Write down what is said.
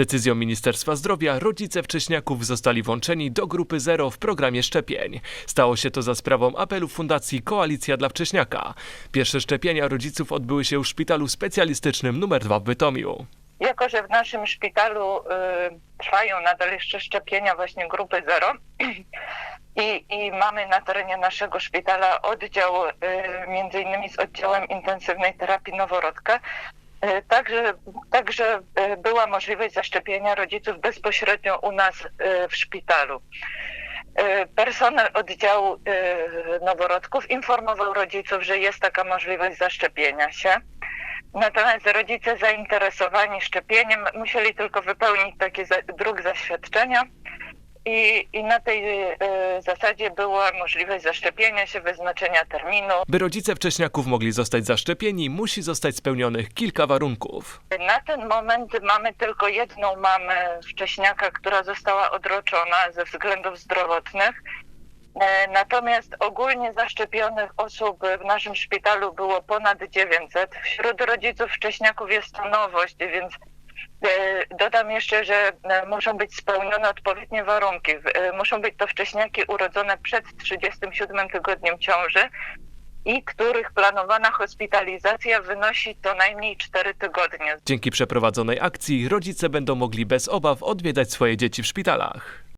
Decyzją Ministerstwa Zdrowia rodzice wcześniaków zostali włączeni do grupy zero w programie szczepień. Stało się to za sprawą apelu Fundacji Koalicja dla Wcześniaka. Pierwsze szczepienia rodziców odbyły się w szpitalu specjalistycznym nr 2 w Bytomiu. Jako, że w naszym szpitalu y, trwają nadal jeszcze szczepienia właśnie grupy zero i, i mamy na terenie naszego szpitala oddział y, między innymi z oddziałem intensywnej terapii noworodka, także, także y, była możliwość zaszczepienia rodziców bezpośrednio u nas y, w szpitalu. Personel oddziału noworodków informował rodziców, że jest taka możliwość zaszczepienia się. Natomiast rodzice zainteresowani szczepieniem musieli tylko wypełnić taki druk zaświadczenia i, i na tej y, zasadzie była możliwość zaszczepienia się, wyznaczenia terminu. By rodzice wcześniaków mogli zostać zaszczepieni, musi zostać spełnionych kilka warunków. Na ten moment mamy tylko jedną mamę wcześniaka, która została odroczona ze względów zdrowotnych. E, Natomiast ogólnie zaszczepionych osób w naszym szpitalu było ponad 900. Wśród rodziców wcześniaków jest to nowość, więc dodam jeszcze, że e, muszą być spełnione odpowiednie warunki. E, Muszą być to wcześniaki urodzone przed 37 tygodniem ciąży i których planowana hospitalizacja wynosi co najmniej 4 tygodnie. Dzięki przeprowadzonej akcji rodzice będą mogli bez obaw odwiedzać swoje dzieci w szpitalach.